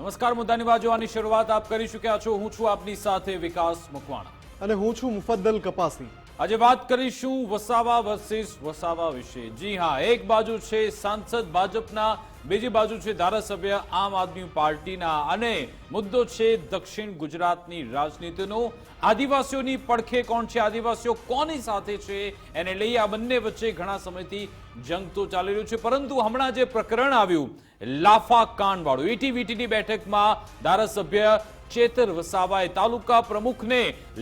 નમસ્કાર મુદ્દાની બાજુવાની શરૂઆત આપ કરી ચૂક્યા છો. હું છું આપની સાથે વિકાસ મકવાણા. અને હું છું મુફદ્દલ કપાસી. આજે વાત કરીશું વસાવા વર્સિસ વસાવા વિશે. જી હા એક બાજુ છે સાંસદ ભાજપના બીજી બાજુ છે ધારાસભ્ય આમ આદમી પાર્ટીના. અને મુદ્દો છે દક્ષિણ ગુજરાતની રાજનીતિનો. આદિવાસીઓની પડખે કોણ છે? આદિવાસીઓ કોની સાથે છે? એને લઈ આ બંને વચ્ચે ઘણા સમયથી જંગ તો ચાલી રહ્યું છે. પરંતુ હમણાં જે પ્રકરણ આવ્યું લાફા કાંડ વાળું એટીવીટીની બેઠકમાં ધારાસભ્ય ચેતર વસાવાએ તાલુકા પ્રમુખને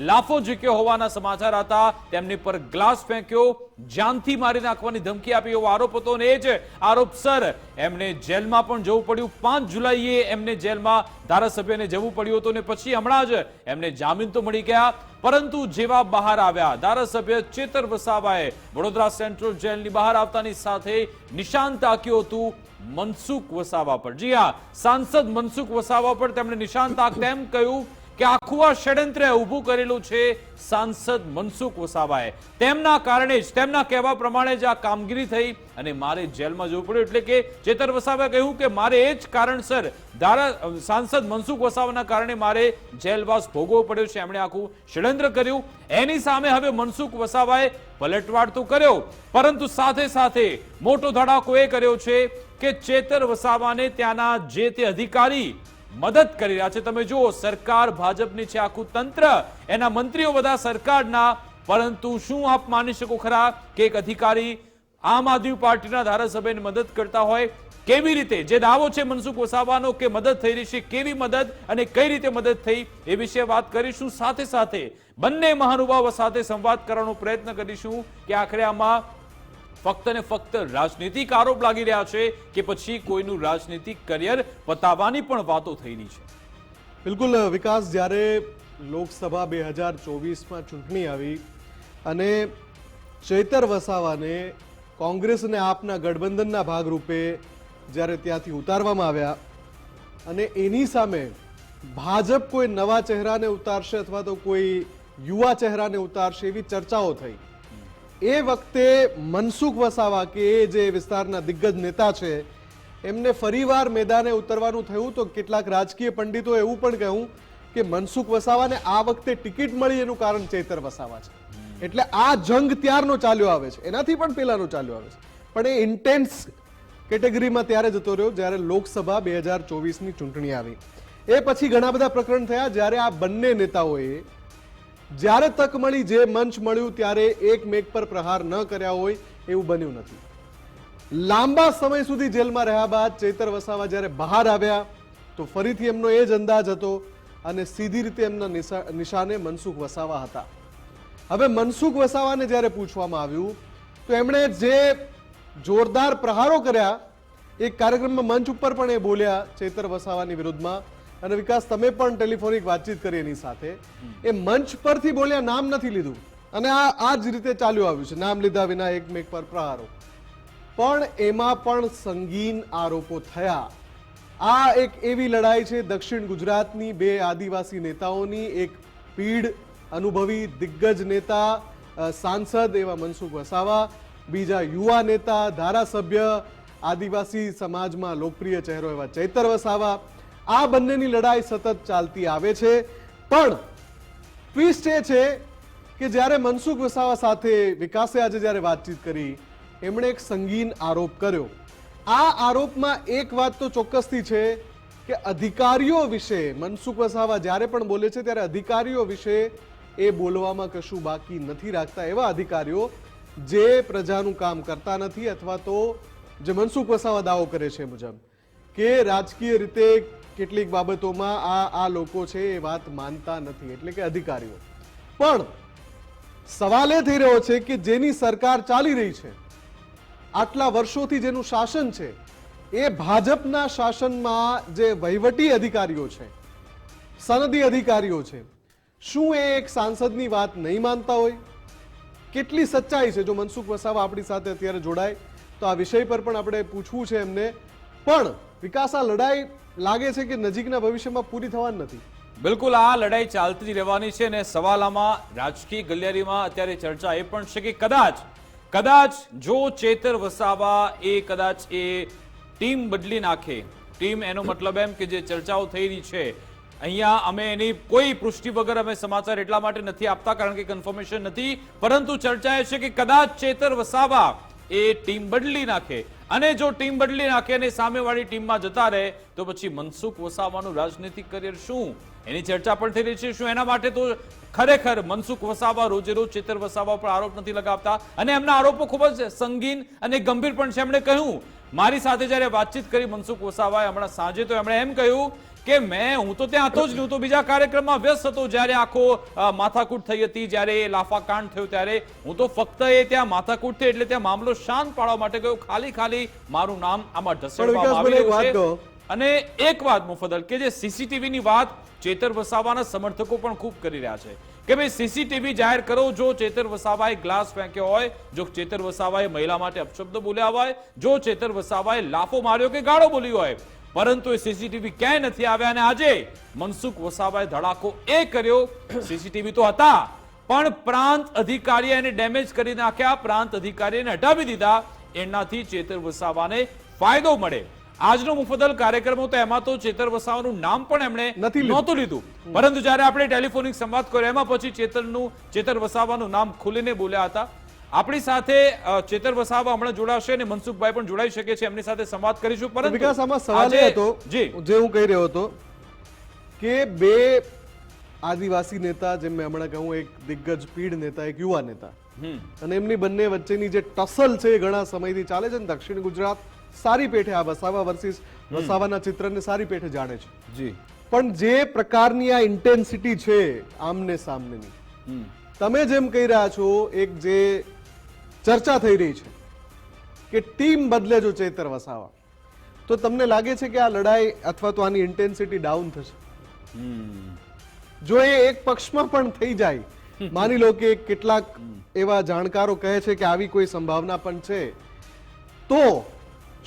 લાફો ઝીક્યો હોવાના સમાચાર હતા. તેમની પર ગ્લાસ ફેંક્યો, જાનથી મારી નાખવાની ધમકી આપી એવો આરોપ હતો અને એ જ આરોપસર એમને જેલમાં પણ જવું પડ્યું. પાંચ જુલાઈએ એમને જેલમાં ધારાસભ્યને જવું પડ્યું હતું અને પછી હમણાં જ એમને જામીન તો મળી ગયા. પરંતુ જેવા બહાર આવ્યા, ધારાસભ્ય ચેતર વસાવાએ વડોદરા સેન્ટ્રલ જેલની બહાર આવતાની સાથે નિશાન તાક્યું હતું મનસુખ વસાવા પર. જી હા, સાંસદ મનસુખ વસાવા પર તેમણે નિશાન તાકતા એમ કહ્યું કે આખું આ ષડયંત્ર ઊભું કરેલું છે સાંસદ મનસુખ વસાવાએ. તેમના કારણે જ, તેમના કહેવા પ્રમાણે જ આ કામગીરી થઈ અને મારે જેલમાં જવું પડ્યું. એટલે કે ચેતર વસાવાએ કહ્યું કે મારે એ જ કારણસર ધારા સાંસદ મનસુખ વસાવાના કારણે મારે જેલવાસ ભોગવવો પડ્યો છે. એમણે આખું ષડયંત્ર કર્યું. એની સામે હવે મનસુખ વસાવાએ પલટવાડ તો કર્યો. પરંતુ સાથે સાથે મોટો ધડાકો એ કર્યો છે કે ચેતર વસાવાને ત્યાંના જે તે અધિકારી મદદ કરી રહ્યા છે. તમે જુઓ, સરકાર, ભાજપની છે આખું તંત્ર. એના મંત્રીઓ બધા સરકારના. પરંતુ શું આપ માની શકો ખરા કે એક અધિકારી આમ આદમી પાર્ટીના ધારાસભ્યને મદદ કરતા હોય? કેવી રીતે? જે દાવો છે મનસુખ વસાવાનો કે મદદ થઈ રહી છે, કેવી મદદ અને કઈ રીતે મદદ થઈ એ વિશે વાત કરીશું. સાથે સાથે બંને મહાનુભાવો સાથે સંવાદ કરવાનો પ્રયત્ન કરીશું કે આખરે આમાં ફક્ત ને ફક્ત રાજનીતિક આરોપ લાગી રહ્યા છે કે પછી કોઈનું રાજનીતિક કરિયર પતાવવાની પણ વાતો થઈ રહી છે. બિલકુલ, વિકાસ, જ્યારે લોકસભા બે હજાર ચોવીસમાં ચૂંટણી આવી અને ચૈતર વસાવાને કોંગ્રેસ અને આપના ગઠબંધનના ભાગરૂપે જ્યારે ત્યાંથી ઉતારવામાં આવ્યા અને એની સામે ભાજપ કોઈ નવા ચહેરાને ઉતારશે અથવા તો કોઈ યુવા ચહેરાને ઉતારશે એવી ચર્ચાઓ થઈ. એ વખતે મનસુખ વસાવા કે એ જે વિસ્તારના દિગ્ગજ નેતા છે, એમને ફરીવાર મેદાને ઉતરવાનું થયું તો કેટલાક રાજકીય પંડિતો એવું પણ કહ્યું કે મનસુખ વસાવાને આ વખતે ટિકિટ મળી એનું કારણ ચેતર વસાવા છે. એટલે આ જંગ ત્યારનો ચાલ્યો આવે છે. એનાથી પણ પહેલાનો ચાલ્યો આવે છે. પણ એ ઇન્ટેન્સ કેટેગરીમાં ત્યારે જતો રહ્યો જ્યારે લોકસભા બે હજાર ચોવીસની ચૂંટણી આવી. એ પછી ઘણા બધા પ્રકરણ થયા જ્યારે આ બંને નેતાઓએ જ્યારે તક મળી, જે મંચ મળ્યું, ત્યારે એકમેક પર પ્રહાર ન કર્યા હોય એવું બન્યું નથી. લાંબા સમય સુધી જેલમાં રહ્યા બાદ ચેતર વસાવા જ્યારે બહાર આવ્યા, તો ફરીથી એમનો એ જ અંદાજ હતો અને સીધી રીતે એમના નિશાને મનસુખ વસાવા હતા. હવે મનસુખ વસાવાને જ્યારે પૂછવામાં આવ્યું, તો એમણે જે જોરદાર પ્રહારો કર્યા એક કાર્યક્રમમાં મંચ ઉપર પણ એ બોલ્યા ચેતર વસાવાની વિરુદ્ધમાં અને વિકાસ, તમે પણ ટેલિફોનિક વાતચીત કરી એની સાથે. એ મંચ પરથી બોલ્યા નામ નથી લીધું. અને આ આ જ રીતે ચાલ્યું આવ્યું છે. નામ લીધા વિના એકમેક પર પ્રહારો. પણ એમાં પણ સંગીન આરોપો થયા. આ એક એવી લડાઈ છે દક્ષિણ ગુજરાતની બે આદિવાસી નેતાઓની. એક પીઢ અનુભવી દિગ્ગજ નેતા સાંસદ એવા મનસુખ વસાવા. બીજા યુવા નેતા, ધારાસભ્ય, આદિવાસી સમાજમાં લોકપ્રિય ચહેરો એવા ચૈતર વસાવા. આ બંનેની લડાઈ સતત ચાલતી આવે છે. પણ ટ્વિસ્ટ એ છે કે જ્યારે મનસુખ વસાવા સાથે વિકાસે આજે જ્યારે વાતચીત કરી, એમણે એક સંગીન આરોપ કર્યો. આ આરોપમાં એક વાત તો ચોક્કસથી છે કે અધિકારીઓ વિશે, મનસુખ વસાવા જ્યારે પણ બોલે છે ત્યારે અધિકારીઓ વિશે એ બોલવામાં કશું બાકી નથી રાખતા એવા અધિકારીઓ જે પ્રજાનું કામ કરતા નથી અથવા તો જે મનસુખ વસાવા દાવો કરે છે મુજબ. કે રાજકીય રીતે કેટલીક બાબતોમાં આ આ લોકો છે એ વાત માનતા નથી, એટલે કે અધિકારીઓ. પણ સવાલ એ થઈ રહ્યો છે કે જેની સરકાર ચાલી રહી છે, આટલા વર્ષોથી જેનું શાસન છે, એ ભાજપના શાસનમાં જે વહીવટી અધિકારીઓ છે, સનદી અધિકારીઓ છે, શું એ એક સાંસદની વાત નહીં માનતા હોય? કેટલી સચ્ચાઈ છે? જો મનસુખ વસાવા આપણી સાથે અત્યારે જોડાય, તો આ વિષય પર પણ આપણે પૂછવું છે એમને. પણ વિકાસ આ લડાઈ લાગે છે કે નજીકના ભવિષ્યમાં પૂરી થવાની નથી? બિલકુલ, આ લડાઈ ચાલતી રહેવાની છે અને સવાલ આમાં રાજકીય ગલિયારીમાં અત્યારે ચર્ચા એ પણ છે કે કદાચ કદાચ જો ચેતર વસાવા એ કદાચ એ ટીમ બદલી નાખે. ટીમ એનો મતલબ એમ કે જે ચર્ચાઓ થઈ રહી છે, અહીંયા અમે એની કોઈ પુષ્ટિ વગર અમે સમાચાર એટલા માટે નથી આપતા કારણ કે કન્ફર્મેશન નથી, પરંતુ ચર્ચા એ છે કે કદાચ ચેતર વસાવા એ ટીમ બદલી નાખે. અને જો ટીમ બદલી નાખે અને સામેવાળી ટીમમાં જતા રહે, તો પછી મનસુખ વસાવાનું રાજનૈતિક કરિયર શું? એની ચર્ચા પણ થઈ રહી છે શું? એના માટે તો ખરેખર મનસુખ વસાવા રોજે રોજ ચેતર વસાવા પર આરોપ નથી લગાવતા. અને એમના આરોપો ખૂબ જ સંગીન અને ગંભીર પણ છે. એમણે કહ્યું, મારી સાથે જ્યારે વાતચીત કરી મનસુખ વસાવાએ હમણાં સાંજે, તો એમણે એમ કહ્યું કે મેં હું તો ત્યાં હતો જ નહીં. હું તો બીજા કાર્યક્રમમાં વ્યસ્ત હતો. જ્યારે આખો માથાકૂટ થઈ હતી જ્યારે લાફાકાંડ થયો ત્યારે હું તો ફક્ત એ ત્યાં માથાકૂટ થઈ એટલે ત્યાં મામલો શાંત પાડવા માટે ગયો. ખાલી ખાલી મારું નામ આમાં ઢસડવામાં આવી રહ્યું છે. અને એક વાત મુફદલ કે જે સીસીટીવી ની વાત ચેતર વસાવાના સમર્થકો પણ ખૂબ કરી રહ્યા છે. કે ભાઈ સીસીટીવી જાહેર કરો જો ચેતર વસાવાએ ગ્લાસ ફેંક્યો હોય જો ચેતર વસાવાએ મહિલા માટે અપશબ્દ બોલ્યા હોય જો ચેતર વસાવાએ લાફો માર્યો કે ગાળો બોલી હોય પરંતુ એ સીસીટીવી ક્યાંય નથી આવ્યા અને આજે મનસુખ વસાવાએ ધડાકો એ કર્યો સીસીટીવી તો હતા પણ પ્રાંત અધિકારીએ એને ડેમેજ કરી નાખ્યા પ્રાંત અધિકારીને હટાવી દીધા એનાથી ચેતર વસાવાને ફાયદો મળે. આજનો મુફદલ કાર્યક્રમ હતો એમાં તો ચેતર વસાવાનું નામ પણ એમણે નથી નહોતું લીધું. પરંતુ જ્યારે આપણે ટેલિફોનિક સંવાદ કર્યો એમાં પછી ચેતરનું ચેતર વસાવાનું નામ ખુલીને બોલ્યા હતા. આપણી સાથે ચેતર વસાવા હમણાં જોડાશે અને મનસુખભાઈ પણ જોડાઈ શકે છે. એમની સાથે સંવાદ કરીશું. પરંતુ વિકાસ આમાં સવાલ એ હતો જે. હું કહી રહ્યો હતો કે બે આદિવાસી નેતા જેમ મેં હમણાં કહ્યું એક દિગ્ગજ પીઢ નેતા એક યુવા નેતા. અને એમની બંને વચ્ચેની જે ટસલ છે એ ઘણા સમયથી ચાલે છે ને દક્ષિણ ગુજરાત સારી પેઠે આ વસાવા વર્સિસ વસાવાના ચિત્રને સારી પેઠે જાણે છે. જી. પણ જે પ્રકારની આ ઇન્ટેન્સિટી છે આમને સામનેની તમે જેમ કહી રહ્યા છો એક જે ચર્ચા થઈ રહી છે કે ટીમ બદલે જો ચેતર વસાવા. તો તમને લાગે છે કે આ લડાઈ અથવા તો આની ઇન્ટેન્સિટી ડાઉન થશે? જો એ એક પક્ષમાં પણ થઈ જાય માની લો કે કેટલાક એવા જાણકારો કહે છે કે આવી કોઈ સંભાવના પણ છે તો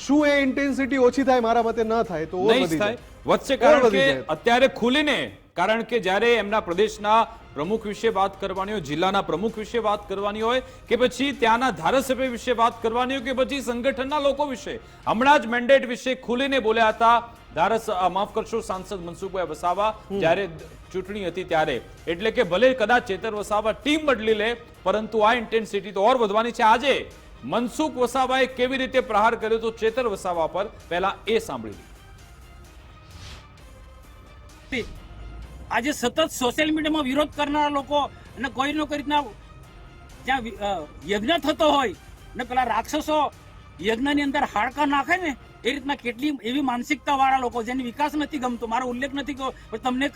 શું એ ઇન્ટેન્સિટી ઓછી થાય? મારા મતે ન થાય તો ઓર કારણ કે અત્યારે ખુલીને કારણ કે જ્યારે એમના પ્રદેશના પ્રમુખ વિશે વાત કરવાની હોય જિલ્લાના પ્રમુખ વિશે વાત કરવાની હોય કે પછી ત્યાંના ધારાસભ્ય વિશે વાત કરવાની હોય કે પછી સંગઠનના લોકો વિશે. હમણાં જ મેન્ડેટ વિશે ખુલીને બોલ્યા હતા ધારાસ માફ કરશો સાંસદ મનસુખભાઈ વસાવા જ્યારે ચૂંટણી હતી ત્યારે. એટલે કે ભલે કદાચ ચેતર વસાવા ટીમ બદલી લે પરંતુ આ ઇન્ટેન્સિટી તો ઓર વધવાની છે. આજે મનસુખ વસાવાએ કેવી રીતે પ્રહાર કર્યો તો ચેતર વસાવા પર? પહેલા એ સાંભળી. આજે સતત સોશિયલ મીડિયામાં વિરોધ કરનારા લોકો અને કોઈ નો કોઈ રીતના જ્યાં યજ્ઞ થતો હોય ને પેલા રાક્ષસો યજ્ઞની અંદર હાડકા નાખે ને એ રીતના કેટલી એવી માનસિકતા વાળા લોકો જેને વિકાસ નથી ગમતો. મારો ઉલ્લેખ નથી કર્યો તમને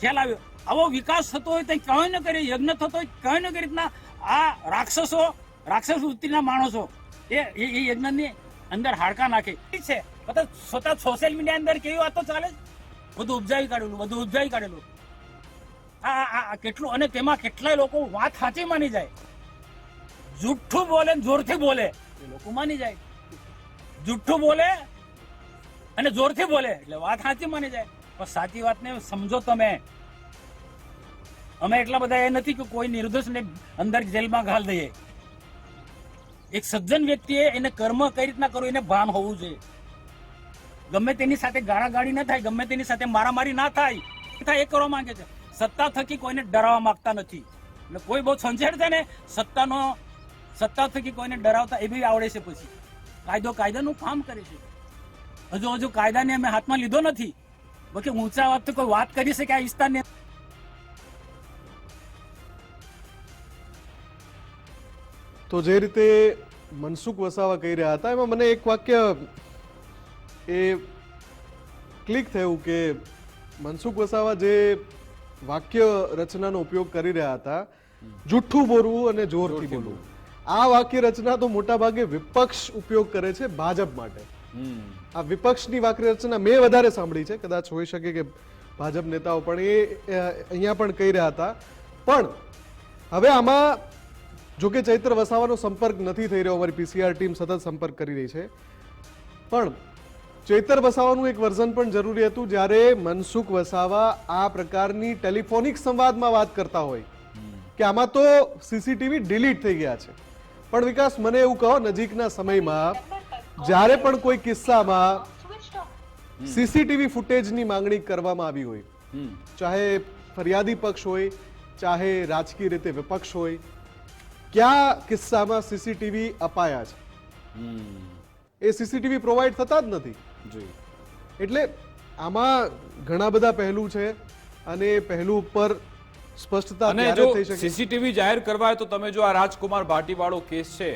ખ્યાલ આવ્યો. આવો વિકાસ થતો હોય તો કઈ ન કરે યજ્ઞ થતો હોય કઈ ન કરી રીતના આ રાક્ષસો, રાક્ષસ વૃત્તિના માણસો એ એ યજ્ઞની અંદર હાડકા નાખે. છે. સતત સોશિયલ મીડિયા અંદર કેવી વાતો ચાલે બધું ઉપજાવી કાઢેલું, બધું ઉપજાવી કાઢેલું. આ કેટલું અને તેમાં કેટલાય લોકો વાત સાચી માની જાય. જુઠ્ઠું બોલે જોરથી બોલે લોકો માની જાય. જુઠ્ઠું બોલે અને જોરથી બોલે, એટલે વાત સાચી માની જાય. પણ સાચી વાતને સમજો તમે. અમે એટલા બધા એ નથી કે કોઈ નિર્દોષને અંદર જેલમાં ઘાલ દઈએ. એક સજ્જન વ્યક્તિએ એને કર્મ કઈ રીતના કરવું એને ભાન હોવું જોઈએ. ગમે તેની સાથે ગાળાગાળી ના થાય, ગમે તેની સાથે મારામારી ના થાય એ કરવા માંગે છે. સત્તા થકી કોઈને ડરાવવા માંગતા નથી. એટલે કોઈ બહુ સંછેડ છે ને, સત્તાનો, સત્તા થકી કોઈને ડરાવતા એ બી આવડે છે પછી. કાયદો કાયદાનું કામ કરે છે. હજુ હજુ કાયદાને અમે હાથમાં લીધો નથી. બાકી ઊંચા વાત કોઈ વાત કરી શકે આ વિસ્તારની? તો જે રીતે મનસુખ વસાવા કહી રહ્યા હતા, એમાં મને એક વાક્ય એ ક્લિક થયું કે મનસુખ વસાવા જે વાક્ય રચનાનો ઉપયોગ કરી રહ્યા હતા. જુઠ્ઠું બોલવું અને જોરથી બોલવું. આ વાક્ય રચના તો મોટા ભાગે વિપક્ષ ઉપયોગ કરે છે ભાજપ માટે. આ વિપક્ષની વાક્ય રચના મેં વધારે સાંભળી છે. કદાચ હોઈ શકે કે ભાજપ નેતાઓ પણ એ અહીંયા પણ કહી રહ્યા હતા. પણ હવે આમાં જો કે ચૈત્ર વસાવાનો સંપર્ક નથી થઈ રહ્યો. અમારી પીસીઆર ટીમ સતત સંપર્ક કરી રહી છે. પણ ચૈતર વસાવાનું એક વર્ઝન પણ જરૂરી હતું જ્યારે મનસુખ વસાવા આ પ્રકારની ટેલિફોનિક સંવાદમાં વાત કરતા હોય. કે આમાં તો સીસીટીવી ડિલીટ થઈ ગયા છે. પણ વિકાસ, મને એવું કહો, નજીકના સમયમાં જ્યારે પણ કોઈ કિસ્સામાં સીસીટીવી ફૂટેજની માંગણી કરવામાં આવી હોય, ચાહે ફરિયાદી પક્ષ હોય, ચાહે રાજકીય રીતે વિપક્ષ હોય, કયા કિસ્સામાં સીસીટીવી અપાયા છે? એ સીસીટીવી પ્રોવાઈડ થતા જ નથી. જી. એટલે આમાં ઘણા બધા પહેલું છે અને પહેલું ઉપર સ્પષ્ટતા અને જો સીસીટીવી જાહેર કરવા તો તમે જો આ રાજકુમાર ભાટી વાળો કેસ છે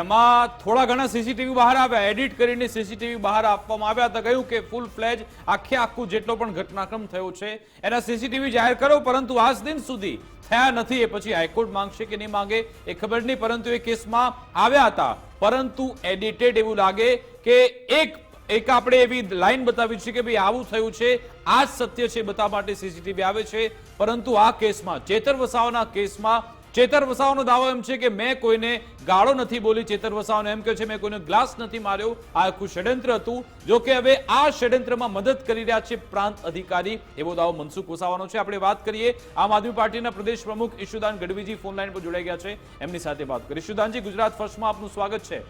એમાં થોડા ઘણા સીસીટીવી બહાર આવ્યા. એડિટ કરીને સીસીટીવી બહાર આપવામાં આવ્યા હતા. કહ્યું કે ફૂલ ફ્લેજ આખે આખું જેટલો પણ ઘટનાક્રમ થયો છે એના સીસીટીવી જાહેર કરો પરંતુ આજ દિન સુધી થયા નથી. એ પછી હાઈકોર્ટ માંગશે કે નહીં માંગે એ ખબર નહીં પરંતુ એ કેસમાં આવ્યા હતા. પરંતુ એડિટેડ એવું લાગે કે એક એક આપણે એવી લાઈન બતાવી છે કે ભાઈ આવું થયું છે, આ જ સત્ય છે બતાવવા માટે સીસીટીવી આવે છે. પરંતુ આ કેસમાં, ચેતર વસાવાના કેસમાં, ચેતર વસાવાનો દાવો એમ છે કે મેં કોઈને ગાળો નથી બોલી, ચેતર વસાવાનો એમ કહે છે, મેં કોઈને ગ્લાસ નથી માર્યો, આ આખું ષડયંત્ર હતું. જો કે હવે આ ષડયંત્રમાં મદદ કરી રહ્યા છે પ્રાંત અધિકારી, એવો દાવો મનસુખ વસાવાનો છે. આપણે વાત કરીએ, આમ આદમી પાર્ટીના પ્રદેશ પ્રમુખ ઈશુદાન ગઢવીજી ફોન લાઈન પર જોડાઈ ગયા છે. એમની સાથે વાત કરી ઈશુદાનજી, ગુજરાત ફર્સ્ટમાં આપનું સ્વાગત છે.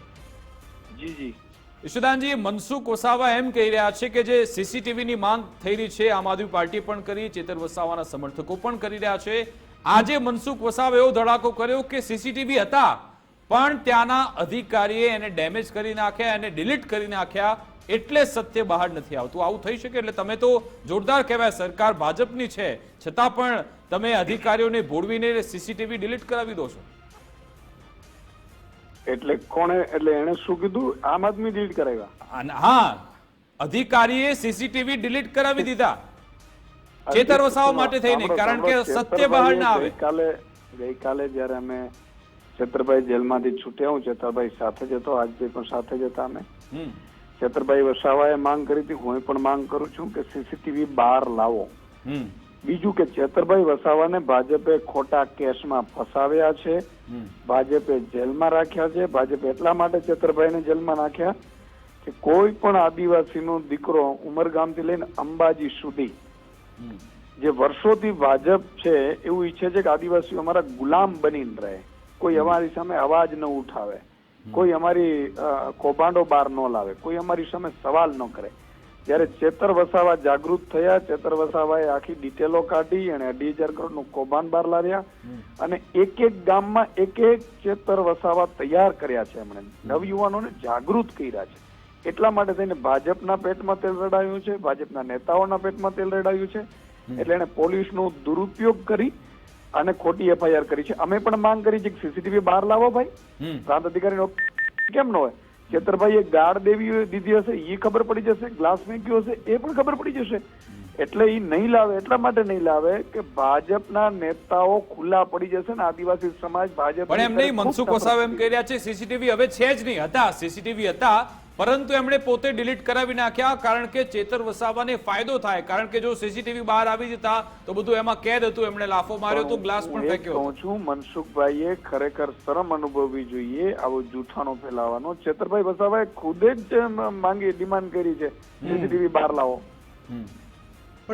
જી જી. ઈશુદાનજી, મનસુખ વસાવા એમ કહી રહ્યા છે કે જે સીસીટીવીની માંગ થઈ રહી છે, આમ આદમી પાર્ટી પણ કરી, ચેતર વસાવાના સમર્થકો પણ કરી રહ્યા છે. આજે મનસુખ વસાવા એવો ધડાકો કર્યો કે સીસીટીવી હતા, પણ ત્યાંના અધિકારીએ એને ડેમેજ કરી નાખ્યા, એને ડિલીટ કરી નાખ્યા, એટલે સત્ય બહાર નથી આવતું. આવું થઈ શકે એટલે તમે તો જોરદાર કહેવાય, સરકાર ભાજપની છે. છતાં પણ તમે અધિકારીઓને ભોળવીને સીસીટીવી ડિલીટ કરાવી દો છો. એટલે કોણે એટલે એને શું કીધું? આમ આદમી ડિલીટ કરાવ્યા. હા અધિકારીએ સીસીટીવી ડિલીટ કરાવી દીધા. ચેતર વસાવા માટે થઈને કારણ કે સત્ય બહાર ના આવે. કાલે ગઈકાલે જ્યારે અમે ચેતરભાઈ જેલમાંથી છૂટ્યા હું ચેતરભાઈ સાથે જતો આજે પણ સાથે જતા અમે. હમ, વસાવાએ માંગ કરી હતી હું પણ માંગ કરું છું કે સીસીટીવી બહાર લાવો. બીજું કે ચેતરભાઈ વસાવાને ભાજપે ખોટા કેસમાં ફસાવ્યા છે ભાજપે જેલમાં રાખ્યા છે ભાજપે એટલા માટે ચેતરભાઈને જેલમાં નાખ્યા કે કોઈ પણ આદિવાસીનો દીકરો ઉમરગામથી લઈને અંબાજી સુધી. જે વર્ષોથી ભાજપ છે એવું ઈચ્છે છે કે આદિવાસીઓ અમારા ગુલામ બનીને રહે. કોઈ અમારી સામે અવાજ ન ઉઠાવે. કોઈ અમારી કૌભાંડો બહાર ન લાવે. કોઈ અમારી સામે સવાલ ન કરે. જ્યારે ચેતર વસાવા જાગૃત થયા. ચેતર વસાવાએ આખી ડિટેલો કાઢી અને અઢી હજાર કરોડનું કૌભાંડ બહાર લાવ્યા. અને એક એક ગામમાં એક એક ચેતર વસાવા તૈયાર કર્યા છે એમણે. નવયુવાનોને જાગૃત કર્યા છે. એટલા માટે થઈને ભાજપના પેટમાં તેલ રડાયું છે ભાજપના નેતાઓના પેટમાં તેલ રડાયું છે. એટલે એને પોલીસનો દુરુપયોગ કરી અને ખોટી એફઆઈઆર કરી છે. અમે પણ માંગ કરી છે કે સીસીટીવી બહાર લાવો ભાઈ. પ્રાંત અધિકારીનો કેમ ન હોય? ચેતરભાઈએ ગાળ દેવી દીધી હશે એ ખબર પડી જશે ગ્લાસ ફેંક્યો હશે એ પણ ખબર પડી જશે. એટલે એ નહીં લાવે એટલા માટે નહીં લાવે કે ભાજપના નેતાઓ ખુલ્લા પડી જશે ને આદિવાસી સમાજ ભાજપ પણ એમ નહીં મનસુખ વસાવ એમ કહી રહ્યા છે સીસીટીવી હવે છે જ નહીં. હતા સીસીટીવી હતા પરંતુ એમણે પોતે ડિલીટ કરાવી નાખ્યા કારણ કે ચેતર વસાવાને ફાયદો થાય. કારણ કે જો સીસીટીવી બહાર આવી જતા તો બધું એમાં કેદ હતું એમણે લાફો માર્યો તો ગ્લાસ પણ ફેંક્યો હું છું મનસુખભાઈએ ખરેખર શરમ અનુભવવી જોઈએ આવો જૂઠાણો ફેલાવાનો. ચેતરભાઈ વસાવાએ ખુદે જ માંગી ડિમાન્ડ કરી છે. સીસીટીવી બહાર લાવો.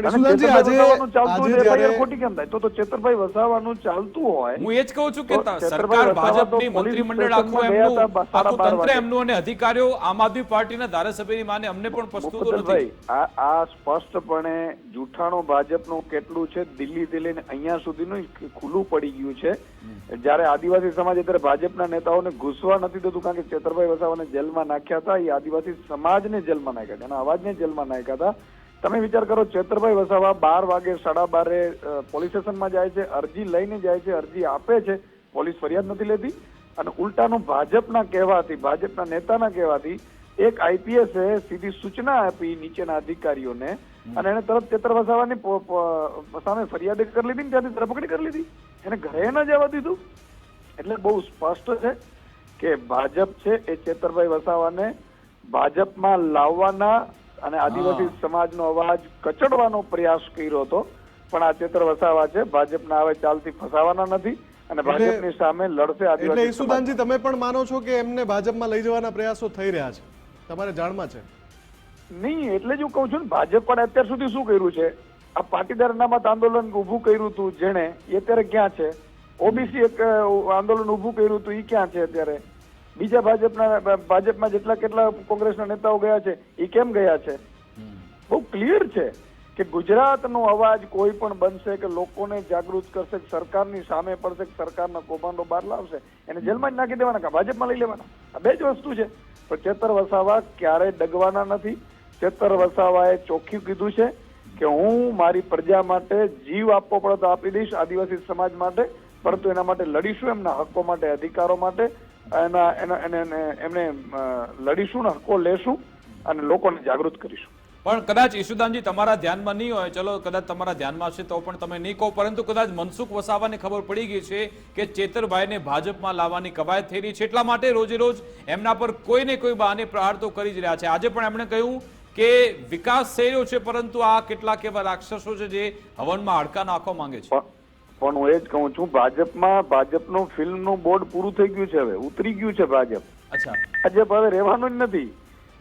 ઈશુદાનજી આજે આજે જ્યારે ખોટી કેમ થાય? તો તો ચેતરભાઈ વસાવાનું ચાલતું હોય. હું એ જ કહું છું કે સરકાર ભાજપની મંત્રીમંડળ આખું એમનું આખું તંત્ર એમનું અને અધિકારીઓ આમ આદમી પાર્ટીના ધારાસભ્યની માને અમને પણ પસ્તું તો નથી આ આ સ્પષ્ટપણે જૂઠાણો ભાજપનું કેટલું છે દિલ્હીથી લઈને અહીંયા સુધીનું ખુલ્લું પડી ગયું છે. જ્યારે આદિવાસી સમાજ અત્યારે ભાજપના નેતાઓને ઘૂસવા નથી દેતું કારણ કે ચેતરભાઈ વસાવાને જેલમાં નાખ્યા હતા. એ આદિવાસી સમાજને જેલમાં નાખ્યા હતા એના અવાજને જેલમાં નાખ્યા હતા. તમે વિચાર કરો ચેતરભાઈ વસાવા બાર વાગે સાડા બારે પોલીસ સ્ટેશનમાં જાય છે અરજી લઈને જાય છે અરજી આપે છે. પોલીસ ફરિયાદ નથી લેતી. અને ઉલટાનું ભાજપના કહેવાથી ભાજપના નેતાના કહેવાથી એક આઈપીએસે સીધી સૂચના આપી નીચેના અધિકારીઓને. અને એને તરત ચેતર વસાવાની સામે ફરિયાદ કરી લીધી ને ત્યાંથી ધરપકડી કરી લીધી. એને ઘરે ન જવા દીધું. એટલે બહુ સ્પષ્ટ છે કે ભાજપ છે એ ચેતરભાઈ વસાવાને ભાજપમાં લાવવાના અને આદિવાસી સમાજનો અવાજ કચડવાનો પ્રયાસ કર્યો હતો. પણ આ ચેતર વસાવા છે. ભાજપના હવે ચાલથી ફસાવાના નથી અને ભાજપની સામે લડશે એટલે આદિવાસી સમાજ. તમે પણ માનો છો કે એમને ભાજપમાં લઈ જવાના પ્રયાસો થઈ રહ્યા છે? તમારે જાણમાં છે? નહીં એટલે જ હું કહું છું ને ભાજપ પણ અત્યાર સુધી શું કર્યું છે? આ પાટીદાર અનામત આંદોલન ઊભું કર્યું હતું જેણે એ અત્યારે ક્યાં છે? ઓબીસી એક આંદોલન ઊભું કર્યું હતું એ ક્યાં છે અત્યારે? બીજા ભાજપના ભાજપમાં જેટલા કેટલા કોંગ્રેસના નેતાઓ ગયા છે એ કેમ ગયા છે? બહુ ક્લિયર છે કે ગુજરાતનો અવાજ કોઈ પણ બનશે કે લોકોને જાગૃત કરશે કે સરકારની સામે પડશે સરકારના કૌભાંડો બહાર લાવશે એને જેલમાં જ નાખી દેવાના કે ભાજપમાં લઈ લેવાના. આ બે જ વસ્તુ છે. પણ ચેતર વસાવા ક્યારેય ડગવાના નથી. ચેતર વસાવાએ ચોખ્ખું કીધું છે કે હું મારી પ્રજા માટે જીવ આપવો પડે તો આપી દઈશ આદિવાસી સમાજ માટે પરંતુ એના માટે લડીશું એમના હકો માટે અધિકારો માટે. એના એના એમને લડીશું ને હકો લેશું અને લોકોને જાગૃત કરીશું. પણ કદાચ ઈશુદાનજી તમારા ધ્યાનમાં નહીં હોય ચલો કદાચ તમારા ધ્યાનમાં હશે તો પણ તમે નહીં કહો પરંતુ કદાચ મનસુખ વસાવાને ખબર પડી ગઈ છે કે ચેતરભાઈને ભાજપમાં લાવવાની કવાયત થઈ રહી છે. એટલા માટે રોજે રોજ એમના પર કોઈ ને કોઈ બહાને પ્રહાર તો કરી જ રહ્યા છે. આજે પણ એમણે કહ્યું કે વિકાસ થઈ રહ્યો છે પરંતુ આ કેટલાક એવા રાક્ષસો છે જે હવનમાં હાડકા નાખવા માંગે છે. પણ હું એ જ કહું છું ભાજપમાં ભાજપનું ફિલ્મનું બોર્ડ પૂરું થઈ ગયું છે હવે ઉતરી ગયું છે ભાજપ. ભાજપ હવે રહેવાનું જ નથી.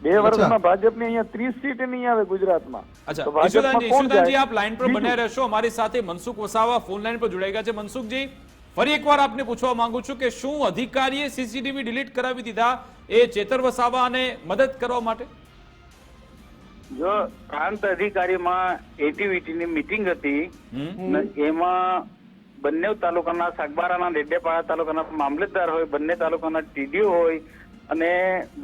બે વર્ષમાં ભાજપની અહીંયા ત્રીસ સીટ નહીં આવે ગુજરાતમાં. અચ્છા. ઈશુદાનજી? આપ લાઈન પર બન્યા રહેશો. અમારી સાથે મનસુખ વસાવા ફોન લાઈન પર જોડાઈ ગયા છે. મનસુખજી ફરી એકવાર આપને પૂછવા માંગુ છું કે શું અધિકારીએ સીસીટીવી ડિલીટ કરાવી દીધા એ ચેતર વસાવાને મદદ કરવા માટે? જો પ્રાંત અધિકારીમાં એટીવીટીની મીટિંગ હતી એમાં બંને તાલુકાના સાગબારાના ડેડેપાડા તાલુકાના મામલતદાર હોય બંને તાલુકાના ટીડીઓ હોય અને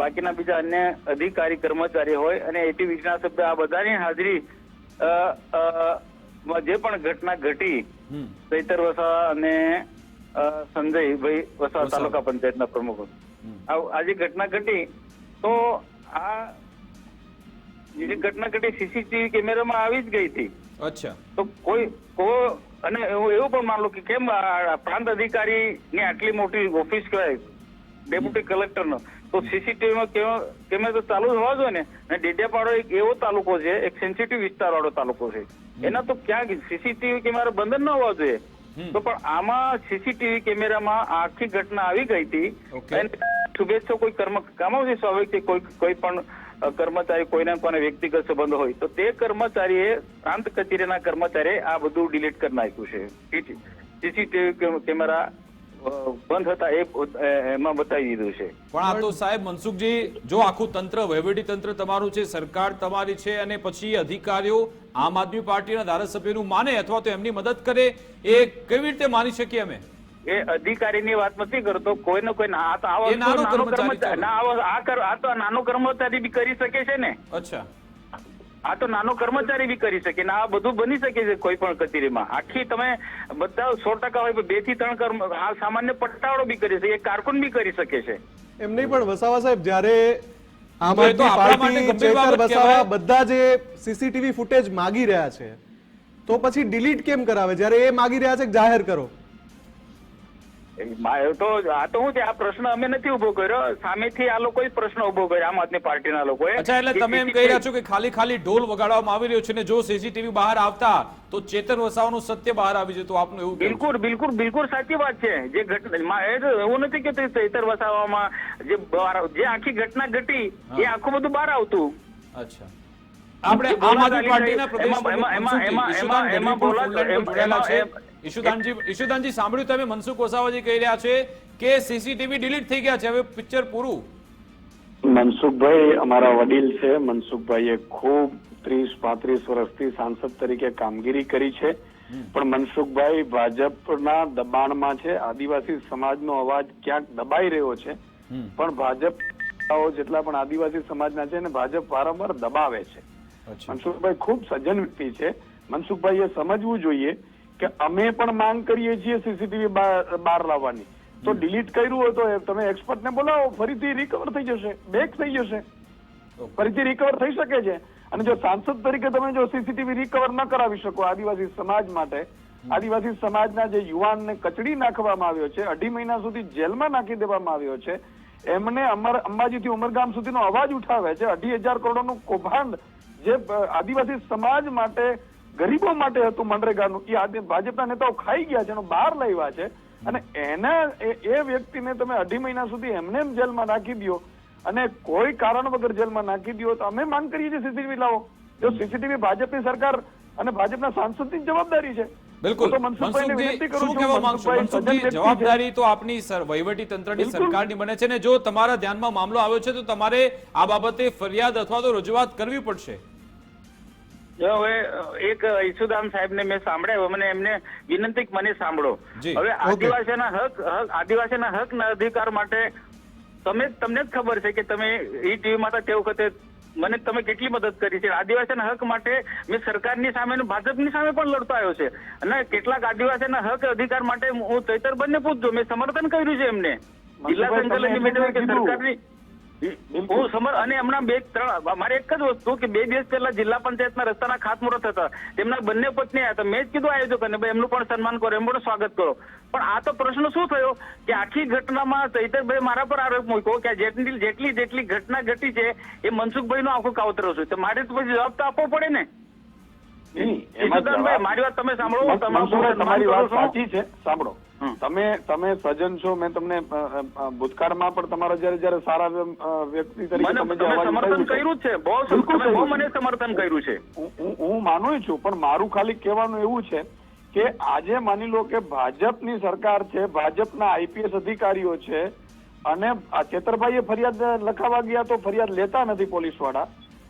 બાકીના બીજા અન્ય અધિકારી કર્મચારી હોય અને એટીવીટીના સભ્ય આ બધાની હાજરી જે પણ ઘટના ઘટી. ચૈતર વસાવા અને સંજયભાઈ વસાવા. તાલુકા પંચાયતના પ્રમુખ આ આ જે ઘટના ઘટી તો આ જે ઘટના ઘટી સીસીટીવી કેમેરામાં આવી જ ગઈ હતી અચ્છા તો કોઈ કો અને એવું એવું પણ માનલો કે કેમ પ્રાંત અધિકારી ની આટલી મોટી ઓફિસ કહેવાય ડેપ્યુટી કલેક્ટર નો તો સીસીટીવી માં કેવો- કેમેરા તો ચાલુ હોવા જોઈએ ને. અને ડેડિયાપાડો એક એવો તાલુકો છે એક સેન્સિટિવ વિસ્તાર વાળો તાલુકો છે. એના તો ક્યાંક સીસીટીવી કેમેરા બંધ ન હોવા જોઈએ. તો પણ આમાં સીસીટીવી કેમેરામાં આખી ઘટના આવી ગઈ હતી. અને શુભેચ્છા કોઈ કર્મ કામો આવશે સ્વાભાવિક કોઈ કોઈ પણ કર્મચારી કોઈને કોને વ્યક્તિગત સંબંધ હોય, તો તે કર્મચારીએ પ્રાંત કચેરીના કર્મચારીએ આ બધું ડિલીટ કરી નાખ્યું છે. સીસીટીવી કેમેરા બંધ હતા એ, એમાં બતાવી દીધું છે. પણ આ તો સાહેબ મનસુખજી, જો આખું તંત્ર, વહીવટી તંત્ર તમારું છે, સરકાર તમારી છે, અને પછી અધિકારીઓ આમ આદમી પાર્ટીના ધારાસભ્યનું માને અથવા તો એમની મદદ કરે, એ કેવી રીતે માની શકીએ અમે? એ અધિકારીની વાત નથી કરતો કોઈને કોઈ નો આ તો આ નાનો કર્મચારી કર્મચારી ના આ આ કર- આ તો નાનો કર્મચારી બી કરી શકે છે ને. અચ્છા. આ તો નાનો કર્મચારી બી કરી શકે ને આ બધું બની શકે છે કોઈ પણ કચેરીમાં. આખી તમે બધા સો ટકા હોય બેથી ત્રણ કર્મ આ સામાન્ય પટ્ટાવાળો બી કરી શકે એક કારકુન બી કરી શકે છે. એમ નહીં પણ વસાવા સાહેબ જ્યારે આમ આદમી પાર્ટી ચેતર વસાવા બધા જે સીસીટીવી ફૂટેજ માગી રહ્યા છે તો પછી ડિલીટ કેમ કરાવે? જ્યારે એ માગી રહ્યા છે જાહેર કરો. તો આ તો હું છે આ પ્રશ્ન અમે નથી ઊભો કર્યો. સામેથી આ લોકોએ પ્રશ્ન ઊભો કર્યો આમ આદમી પાર્ટીના લોકોએ. અચ્છા એટલે તમે એમ કહી રહ્યા છો કે ખાલી ખાલી ઢોલ વગાડવામાં આવી રહ્યો છે ને જો સીસીટીવી બહાર આવતા તો ચેતન વસાવાનું સત્ય બહાર આવી જતું આપનું એવું બિલકુલ બિલકુલ બિલકુલ સાચી વાત છે. જે ઘટના એવું નથી કે ચેતન ચૈતર વસાવામાં જે જે આખી ઘટના ઘટી એ આખું બધું બહાર આવતું. અચ્છા. આપણે આમ આદમી પાર્ટીના પ્રદેશ એમાં- એમાં- એમાં- એમાં- બોલા- છે. ઈશુદાનજી ઈશુદાનજી સાંભળ્યું તમે? મનસુખ વસાવાજી કહી રહ્યા છે કે સીસીટીવી ડિલીટ થઈ ગયા છે. હવે પિક્ચર પૂરું. મનસુખભાઈ અમારા વડીલ છે. મનસુખભાઈએ ખૂબ ત્રીસ પાંત્રીસ વર્ષથી સાંસદ તરીકે કામગીરી કરી છે. પણ મનસુખભાઈ ભાજપના દબાણમાં છે. આદિવાસી સમાજનો અવાજ ક્યાંક દબાઈ રહ્યો છે. પણ ભાજપ જેટલા પણ આદિવાસી સમાજના છે ને ભાજપ વારંવાર દબાવે છે. મનસુખભાઈ ખૂબ સજ્જન વ્યક્તિ છે. મનસુખભાઈએ સમજવું જોઈએ કે અમે પણ માંગ કરીએ છીએ સીસીટીવી બહાર લાવવાની. તો ડિલીટ કર્યું હોય તો તમે એક્સપર્ટને બોલાવો ફરીથી રિકવર થઈ જશે બેક થઈ જશે. ફરીથી રિકવર થઈ શકે છે. અને જો સાંસદ તરીકે તમે જો સીસીટીવી રિકવર ન કરાવી શકો આદિવાસી સમાજ માટે આદિવાસી સમાજના જે યુવાનને કચડી નાખવામાં આવ્યો છે અઢી મહિના સુધી જેલમાં નાખી દેવામાં આવ્યો છે એમને અમર અંબાજીથી ઉમરગામ સુધીનો અવાજ ઉઠાવે છે. અઢી હજાર કરોડનું કૌભાંડ જે આદિવાસી સમાજ માટે ગરીબો માટે હતું મનરેગાનું. એ આજે ભાજપના નેતાઓ ખાઈ ગયા છે એનો બહાર લાવ્યા છે. અને એના એ- વ્યક્તિને તમે અઢી મહિના સુધી એમને એમ જેલમાં નાખી દો અને કોઈ કારણ વગર જેલમાં નાખી દો તો અમે માંગ કરીએ છીએ સીસીટીવી લાવો. જો સીસીટીવી ભાજપની સરકાર અને ભાજપના સાંસદની જવાબદારી છે બિલકુલ. જવાબદારી તો આપની વહીવટી તંત્રની. સરકારની બને છે ને જો તમારા ધ્યાનમાં મામલો આવ્યો છે તો તમારે આ બાબતે ફરિયાદ અથવા તો રજૂઆત કરવી પડશે. જો હવે એક ઈસુદામ સાહેબ ને મેં સાંભળ્યા મને એમને વિનંતી મને સાંભળો. હવે આદિવાસીના હક હક આદિવાસીના હક ના અધિકાર માટે તમે તમને જ ખબર છે કે તમે ઈ ટીવી માં તે વખતે મને તમે કેટલી મદદ કરી છે. આદિવાસીના હક માટે મેં સરકારની સામે ભાજપની સામે પણ લડતો આવ્યો છે. અને કેટલાક આદિવાસીના હક અધિકાર માટે હું ચૈતર બંને પૂછજો. મેં સમર્થન કર્યું છે એમને. જિલ્લા સંકલન. સરકારની હું સમર અને એમના બે ત્રણ મારે એક જ વસ્તુ કે બે દિવસ પહેલા જિલ્લા પંચાયતના રસ્તાના ખાતમુહૂર્ત હતા. તેમના બંને પત્ની આવ્યા હતા મેં જ કીધું આયોજકોને ભાઈ એમનું પણ સન્માન કરો એમનું પણ સ્વાગત કરો. પણ આ તો પ્રશ્ન શું થયો? કે આખી ઘટનામાં ચૈતરભાઈ મારા પર આરોપ મૂક્યો કે જેટલી જેટલી જેટલી ઘટના ઘટી છે એ મનસુખભાઈ નું આખો કાવતરો છે. તો મારે તો પછી જવાબ તો આપવો પડે ને? મારી વાત તમે સાંભળો તમારું વાત સાચી છે સાંભળો. તમે તમે સજન છો મેં તમને ભૂતકાળમાં પણ તમારા જયારે જયારે સારા વ્યક્તિ તરીકે સમર્થન કર્યું છે. બહુ મને સમર્થન કર્યું છે. હું- માનું છું પણ મારું ખાલી કહેવાનું એવું છે કે આજે માની લો કે ભાજપની સરકાર છે ભાજપના આઈપીએસ અધિકારીઓ છે અને ચેતરભાઈએ ફરિયાદ લખાવા ગયા તો ફરિયાદ લેતા નથી પોલીસવાળા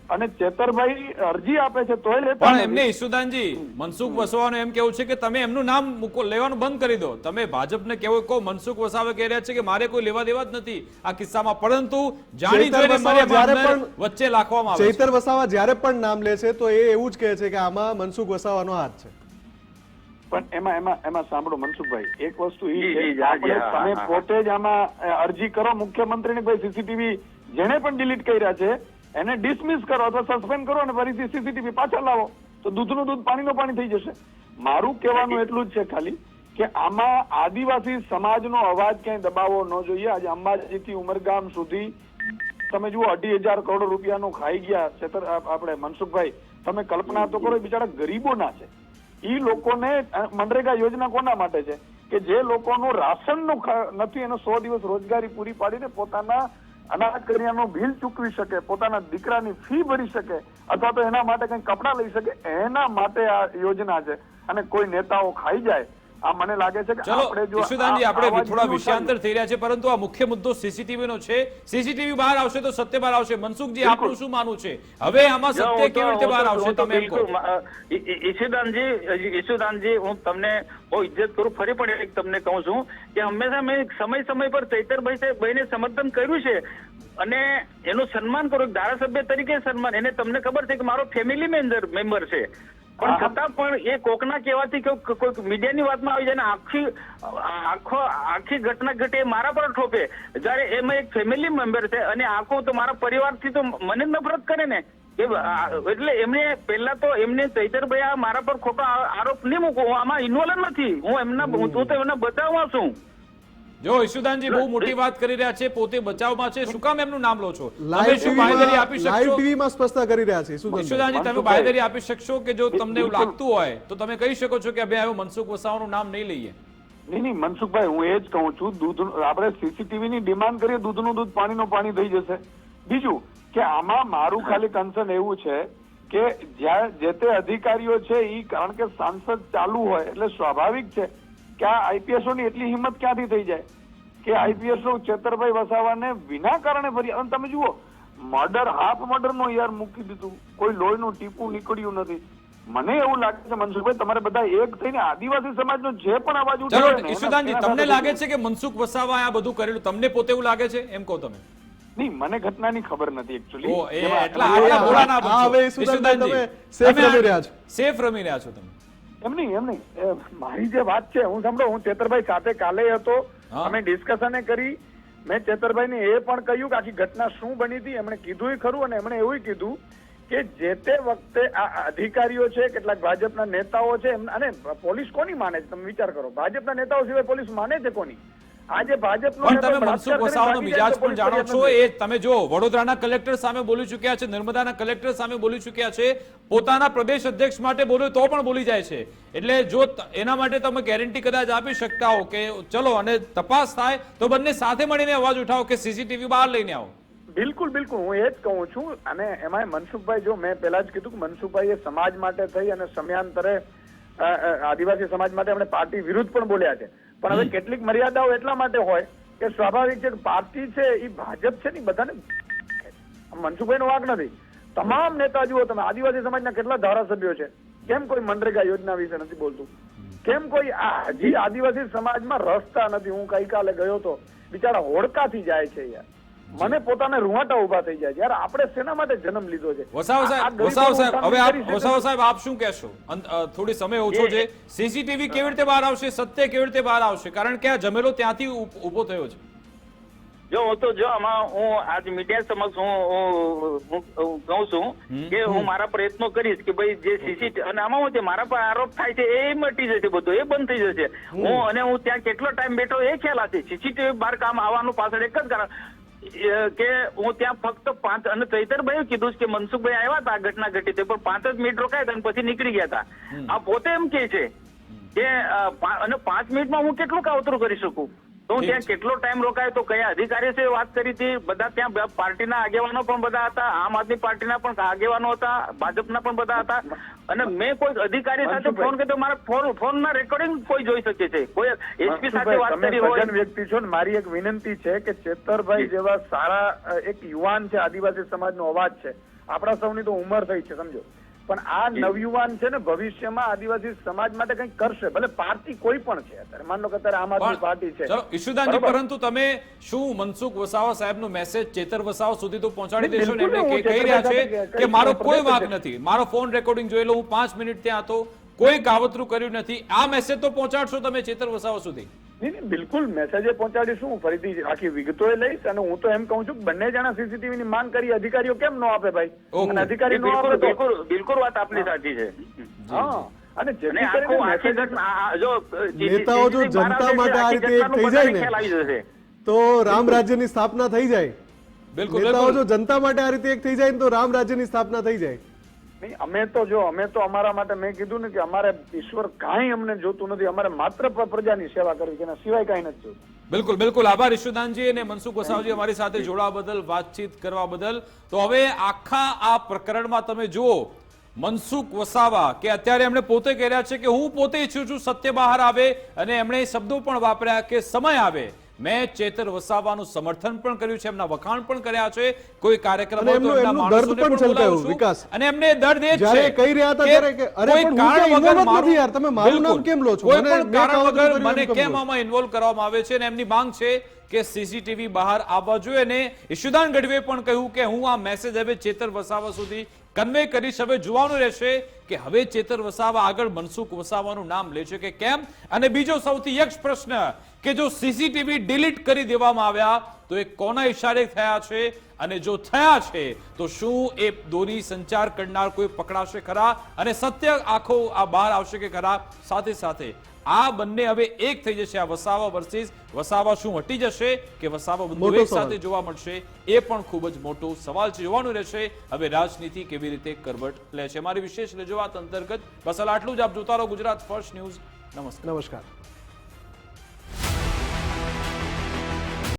અને ચેતરભાઈ અરજી આપે છે તોય લેતા પણ એમને ઈશુદાનજી મનસુખ વસવાનું એમ કેવું છે કે તમે એમનું નામ મૂકો લેવાનું બંધ કરી દો. તમે ભાજપને કેવો કહો મનસુખ વસાવે કહી રહ્યા છે કે મારે કોઈ લેવા દેવા જ નથી આ કિસ્સામાં. પરંતુ જાણી જોઈને મારે જ્યારે પણ- વચ્ચે લાખવામાં આવે ચેતર વસાવા જ્યારે પણ નામ લે છે તો એ એવું જ કહે છે કે આમાં મનસુખ વસાવાનો હાથ છે. પણ એમાં એમાં એમાં સાંભળો મનસુખભાઈ એક વસ્તુ એ છે કે આપણે તમે પોતે જ આમાં અરજી કરો મુખ્યમંત્રીને ભાઈ સીસીટીવી જેને પણ ડિલીટ કર્યા છે એને ડિસમિસ કરો અથવા સસ્પેન્ડ કરો અને ફરીથી સીસીટીવી પાછા લાવો. તો દૂધનું દૂધ પાણીનો પાણી થઈ જશે. મારું કહેવાનું એટલું જ છે ખાલી કે આમાં આદિવાસી સમાજનો અવાજ ક્યાંય દબાવવો ન જોઈએ. આજે અંબાજીથી ઉમરગામ સુધી તમે જુઓ અઢી હજાર કરોડ રૂપિયાનું ખાઈ ગયા છેતર આપ- આપણે મનસુખભાઈ, તમે કલ્પના તો કરો એ બિચારા ગરીબોના છે. એ લોકોને મનરેગા યોજના કોના માટે છે? કે જે લોકોનું રાશનનું નથી, એનો સો દિવસ રોજગારી પૂરી પાડીને પોતાના અનાજ કરિયાનું બિલ ચૂકવી શકે, પોતાના દીકરાની ફી ભરી શકે, અથવા તો એના માટે કંઈ કપડાં લઈ શકે, એના માટે આ યોજના છે. અને કોઈ નેતાઓ ખાઈ જાય આ મને લાગે છે કે આપણે જો ઈશુદાનજી આપણે થોડા વિષયાંતર થઈ રહ્યા છે પરંતુ આ મુખ્ય મુદ્દો સીસીટીવી નો છે. સીસીટીવી બહાર આવશે તો સત્ય બહાર આવશે. મનસુખજી આપનું શું માનવું છે? હવે આમાં સત્ય કેવી રીતે બહાર આવશે તમે એમ કહો. ઈશુદાનજી ઈશુદાનજી હું તમને બહુ ઇજ્જત કરું ફરી પણ એક તમને કહું છું કે હંમેશા મેં સમય સમય પર ચૈતરભાઈ ભાઈને સમર્થન કર્યું છે. અને એનું સન્માન કરું ધારાસભ્ય તરીકે સન્માન. એને તમને ખબર છે કે મારો ફેમિલી મેમ્બર છે. પણ. છતાં પણ એ કોકના કહેવાથી કોઈક મીડિયાની વાતમાં આવી જાય ને આખી આખો આખી ઘટના ઘટે મારા પર ઠોપે જ્યારે એમાં એક ફેમિલી મેમ્બર છે અને આખો તો મારા પરિવારથી તો મને જ નફરત કરે ને. એટલે એમને પહેલા તો એમને ચૈતરભાઈ આ મારા પર ખોટો આરોપ નહીં મૂકો હું આમાં ઇન્વોલ્વ નથી. હું એમના હું તો એમના બચાવમાં છું. જો ઈશુદાનજી બહુ મોટી વાત કરી રહ્યા છે પોતે બચાવમાં છે શું કામ એમનું નામ લો છો? તમે શું બાંહેધરી આપી શકશો? લાઈવ ટીવીમાં સ્પષ્ટતા કરી રહ્યા છે ઈશુદાનજી તમે મનસુખભાઈ. આપી શકશો કે જો તમને એવું લાગતું હોય તો તમે કહી શકો છો કે હવે હવે મનસુખ વસાવાનું નામ નહીં લઈએ. નહીં નહીં મનસુખભાઈ હું એ જ કહું છું દૂધ આપણે સીસીટીવી ની ડિમાન્ડ કરીએ દૂધનું દૂધ પાણીનું પાણી થઈ જશે. બીજું કે આમાં મારું ખાલી કન્સર્ન એવું છે કે જ્યાં જે તે અધિકારીઓ છે એ કારણ કે સાંસદ ચાલુ હોય એટલે સ્વાભાવિક છે કે આ આઈપીએસઓ ની એટલી હિંમત ક્યાંથી થઈ જાય? કે આઈપીએસઓ ચેતરભાઈ વસાવાને વિના કારણે ફરી અને તમે જુઓ મર્ડર હાફ મર્ડર નો યાર મૂકી દીધું. કોઈ લોહીનું ટીપું નીકળ્યું નથી. મને એવું લાગે છે મનસુખભાઈ તમારે બધા એક થઈને આદિવાસી સમાજનો જે પણ અવાજ ચલો ઉઠાવે ઈશુદાનજી તમને લાગે છે કે મનસુખ વસાવાએ આ બધું કરેલું? તમને પોતે એવું લાગે છે? એમ કહો તમે. નહીં મને ઘટનાની ખબર નથી એકચ્યુઅલી ઓ એ એટલા આટલા ભોળા ના હવે બનશો. ઈશુદાનજી, તમે સેફ રમી રહ્યા છો. સેફ રમી રહ્યા છો તમે. એમ નહીં એમ નહીં. મારી જે વાત છે હું સાંભળો હું ચેતરભાઈ સાથે કાલે હતો. અમે ડિસ્કશને કરી. મેં ચેતરભાઈને એ પણ કહ્યું કે આખી ઘટના શું બની હતી એમણે કીધું ખરું અને એમણે એવું કીધું કે જે તે વખતે આ અધિકારીઓ છે કેટલાક ભાજપના નેતાઓ છે અને પોલીસ કોની માને છે? તમે વિચાર કરો ભાજપના નેતાઓ સિવાય પોલીસ માને છે કોની? આજે ભાજપનો પણ તમે મનસુખ વસાવાનો મિજાજ પણ જાણો છો. એ તમે જો વડોદરાના કલેક્ટર સામે બોલી ચૂક્યા છે નર્મદાના કલેક્ટર સામે બોલી ચૂક્યા છે પોતાના પ્રદેશ અધ્યક્ષ માટે બોલ્યો તો પણ બોલી જાય છે. એટલે જો એના માટે તમે ગેરંટી કદાચ આપી શકતા હો કે ચલો અને તપાસ થાય તો બંને સાથે મળીને અવાજ ઉઠાવો કે સીસીટીવી બહાર લઈને આવો. બિલકુલ બિલકુલ. હું એ જ કહું છું અને એમાં મનસુખભાઈ જો મેં પહેલા જ કીધું કે મનસુખભાઈ એ સમાજ માટે થઈ અને સમયાંતરે આદિવાસી સમાજ માટે એમણે પાર્ટી વિરુદ્ધ પણ બોલ્યા છે. પણ હવે કેટલીક મર્યાદાઓ એટલા માટે હોય કે સ્વાભાવિક છે કે પાર્ટી છે એ ભાજપ છે ને બધાને મનસુખભાઈ નો વાંક નથી. તમામ નેતા જુઓ તમે આદિવાસી સમાજના કેટલા ધારાસભ્યો છે? કેમ કોઈ મનરેગા યોજના વિશે નથી બોલતું? કેમ કોઈ આ હજી આદિવાસી સમાજમાં રસ્તા નથી? હું ગઈકાલે ગયો તો. બિચારા હોડકાથી જાય છે યાર. મને પોતાને રૂવાટા ઊભા થઈ જાય યાર આપણે શેના માટે જન્મ લીધો છે? વસાવા સાહેબ વસાવ સાહેબ હવે આપ વસાવ સાહેબ આપ શું કહેશો? થોડી સમય ઓછો છે. સીસીટીવી કેવી રીતે બહાર આવશે? સત્ય કેવી રીતે બહાર આવશે? કારણ કે આ જમેલો ત્યાંથી ઊભો થયો છે. જો હું તો જો આમાં હું આજ મીડિયા સમક્ષ હું કહું છું કે હું મારા પ્રયત્નો કરીશ કે ભાઈ જે સીસી અને આમાં હું છે મારા પર આરોપ થાય છે એ મટી જશે બધું એ બંધ થઈ જશે. હું અને હું ત્યાં કેટલો ટાઈમ બેઠો એ ખ્યાલ હશે સીસીટીવી બહાર કામ આવવાનું પાછળ એક જ કારણ કે હું ત્યાં ફક્ત પાંચ અને ચૈતરભાઈએ કીધું કે મનસુખભાઈ આવ્યા હતા આ ઘટના ઘટી તે પણ પાંચ જ મિનિટ રોકાયા હતા અને પછી નીકળી ગયા હતા. આ પોતે એમ કે છે કે અને પાંચ મિનિટમાં હું કેટલું કાવતરું કરી શકું? હું ત્યાં કેટલો ટાઈમ રોકાયો તો કયા અધિકારી છે વાત કરી હતી? બધા ત્યાં પાર્ટીના આગેવાનો પણ બધા હતા આમ આદમી પાર્ટીના પણ આગેવાનો હતા ભાજપના પણ બધા હતા. અને મેં કોઈ અધિકારી સાથે ફોન કર્યો મારા ફોન ફોનના રેકોર્ડિંગ કોઈ જોઈ શકે છે. કોઈ એસપી સાથે વાત કરી હોય. વ્યક્તિ છો ને મારી એક વિનંતી છે કે ચેતરભાઈ જેવા સારા એક યુવાન છે આદિવાસી સમાજનો અવાજ છે. આપણા સૌની તો ઉંમર થઈ છે સમજો. પણ આ નવયુવાન છે ને ભવિષ્યમાં આદિવાસી સમાજ માટે કંઈક કરશે ભલે પાર્ટી કોઈ પણ છે અત્યારે માન લો કે અત્યારે આમ આદમી પાર્ટી છે. ચલો ઈશુદાનજી પરંતુ તમે શું મનસુખ વસાવા સાહેબનો મેસેજ ચેતર વસાવા સુધી તો પહોંચાડી દેશો ને? એમને કહી રહ્યા છે કે મારો કોઈ વાંક નથી. મારો ફોન રેકોર્ડિંગ જોયેલો હું પાંચ મિનિટ ત્યાં હતો. કોઈ કાવતરું કર્યું નથી. આ મેસેજ તો પહોંચાડશો તમે ચેતર વસાવા સુધી. નહીં નહીં બિલકુલ મેસેજે પહોંચાડીશું. હું ફરીથી આખી વિગતો લઈશ અને હું તો એમ કહું છું બંને જણા સીસીટીવી ની માંગ કરી અધિકારીઓ કેમ નો આપે ભાઈ? અને અધિકારી નો બિલકુલ આપે તો બિલકુલ બિલકુલ વાત આપની સાચી છે. હા. અને જેથી કરીને આ- આ જો નેતાઓ જો જનતા માટે આ રીતે એક થઈ જાય બધાને ખ્યાલ આવી ને તો રામ રાજ્યની સ્થાપના થઈ જાય. બિલકુલ નેતાઓ જો જનતા માટે આ રીતે એક થઈ જાય ને તો રામ રાજ્યની સ્થાપના થઈ જાય. નહીં, અમે તો જો, અમે તો અમારા માટે મેં કીધું ને કે અમારે ઈશ્વર કાંઈ અમને જોતું નથી, અમારે માત્ર પ્રજાની સેવા કરવી એના સિવાય કાંઈ નથી જોતું. બિલકુલ બિલકુલ. આભાર ઈશુદાનજી અને મનસુખ વસાવજી અમારી સાથે જોડાવા બદલ, વાતચીત કરવા બદલ. તો હવે આખા આ પ્રકરણમાં તમે જુઓ, મનસુખ વસાવા કે અત્યારે એમણે પોતે કહી છે કે હું પોતે ઈચ્છું છું સત્ય બહાર આવે અને એમણે શબ્દો પણ વાપર્યા કે સમય આવે. મેં ચેતર વસાવાનું સમર્થન પણ કર્યું છે એમના વખાણ પણ કર્યા છે કોઈ કાર્યક્રમ. વિકાસ. અને એમને દર્દ એ છે કહી રહ્યા હતા ત્યારે કે, અરે પણ હું નથી યાર, તમે મારું નામ કેમ લો છો? કોઈ મને- કારણ વગર મને કેમ કેમ આમાં ઇન્વોલ્વ કરવામાં આવે છે અને એમની માંગ છે કે સીસીટીવી બહાર આવવા જોઈએ અને ઈશુદાન ગઢવીએ પણ કહ્યું કે હું આ મેસેજ હવે ચેતર વસાવા સુધી કન્વે કરીશ હવે જોવાનું રહેશે કે હવે ચેતર વસાવા આગળ મનસુખ વસાવાનું નામ લે છે કે કેમ અને બીજો સૌથી યક્ષ પ્રશ્ન કે જો સીસીટીવી ડિલીટ કરી દેવામાં આવ્યા તો એ કોના ઇશારે થયા છે અને જો થયા છે તો શું એ દોરી સંચાર કરનાર કોઈ પકડાશે ખરા? અને સત્ય આખો આ બહાર આવશે કે ખરા? સાથે સાથે આ બંને હવે એક થઈ જશે આ વસાવા વર્સિસ વસાવા શું હટી જશે કે વસાવા બંધુ એક સાથે જોવા મળશે? એ પણ ખૂબ જ મોટો સવાલ છે જોવાનું રહેશે. હવે રાજનીતિ કેવી રીતે કરવટ લે છે? મારી વિશેષ રજૂઆત અંતર્ગત બસ આટલું જ. આપ જોતા રહો ગુજરાત ફર્સ્ટ ન્યૂઝ નમસ્કાર. નમસ્કાર.